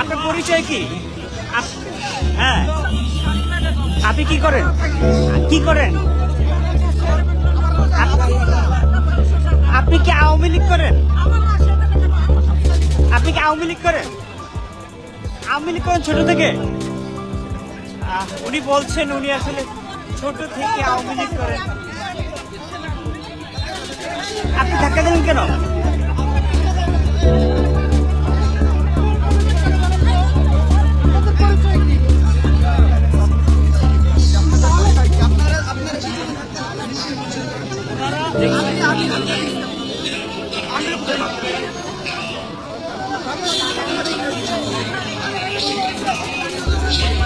আপনার পরিচয় কি? হ্যাঁ। আপনি কি করেন? কি করেন? আপনি কি আওয়ামী লীগ করেন? আপনি কি আওয়ামী লীগ করেন? আওয়ামী লীগ করেন ছোট থেকে? উনি বলছেন উনি আসলে ছোট থেকে আওয়ামী লীগ করেন আপনি ধাক্কা দিলেন কেন? হাসিনার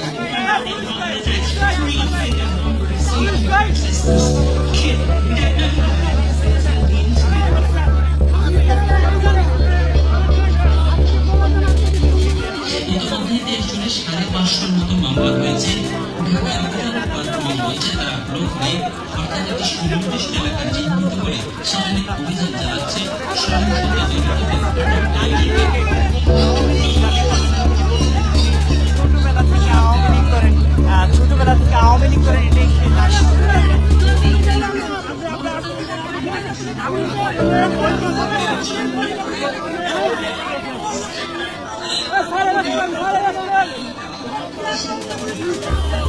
সাড়ে পাঁচশোর মতো মামলা হয়েছে ঢাকা আদালত বর্তমান বলছে তারা ব্লক হয়ে অর্থাৎ একটি সুনির্দিষ্ট এলাকা 心。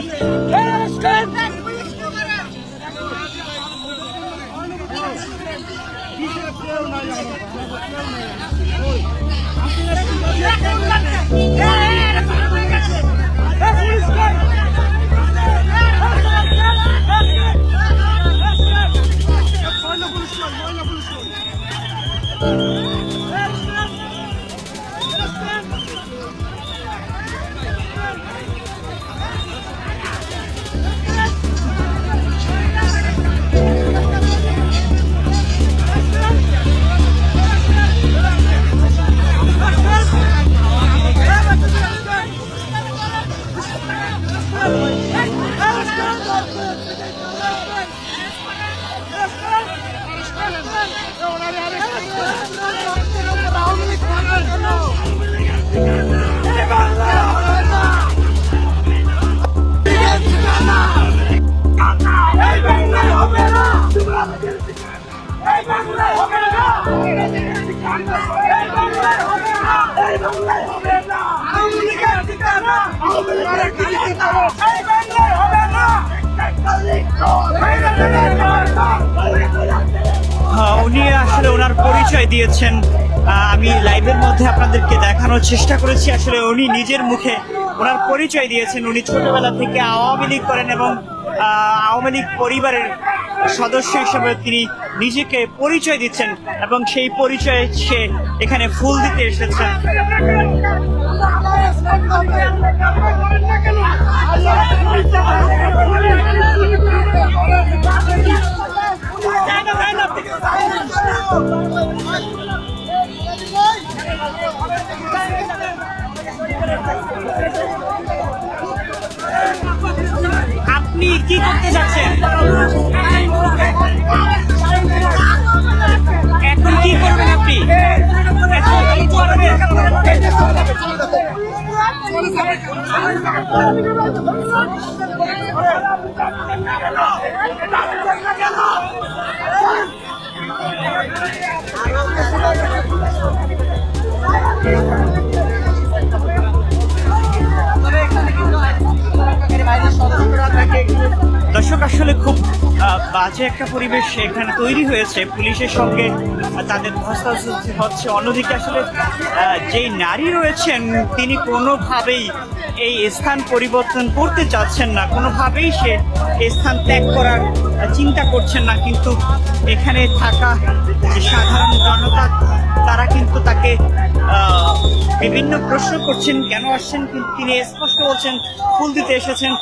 Teröristler! উনি আসলে ওনার পরিচয় দিয়েছেন। আমি লাইভের মধ্যে আপনাদেরকে দেখানোর চেষ্টা করেছি। আসলে উনি নিজের মুখে ওনার পরিচয় দিয়েছেন। উনি ছোটবেলা থেকে আওয়ামী লীগ করেন এবং আওয়ামী লীগ পরিবারের সদস্য হিসেবে তিনি নিজেকে পরিচয় দিচ্ছেন এবং সেই পরিচয়ে সে এখানে ফুল দিতে এসেছেন আপনি কি করতে যাচ্ছেন? দর্শক বাজে একটা পরিবেশ এখানে তৈরি হয়েছে। পুলিশের সঙ্গে তাদের ধস্তাধস্তি হচ্ছে। অন্যদিকে আসলে যেই নারী রয়েছেন, তিনি কোনোভাবেই এই স্থান পরিবর্তন করতে চাচ্ছেন না। কোনোভাবেই সে স্থান ত্যাগ করার চিন্তা করছেন না। কিন্তু এখানে থাকা যে সাধারণ জনতা, তারা কিন্তু তাকে বিভিন্ন প্রশ্ন করছেন, কেন আসছেন? তিনি স্পষ্ট বলছেন, ফুল দিতে এসেছেন।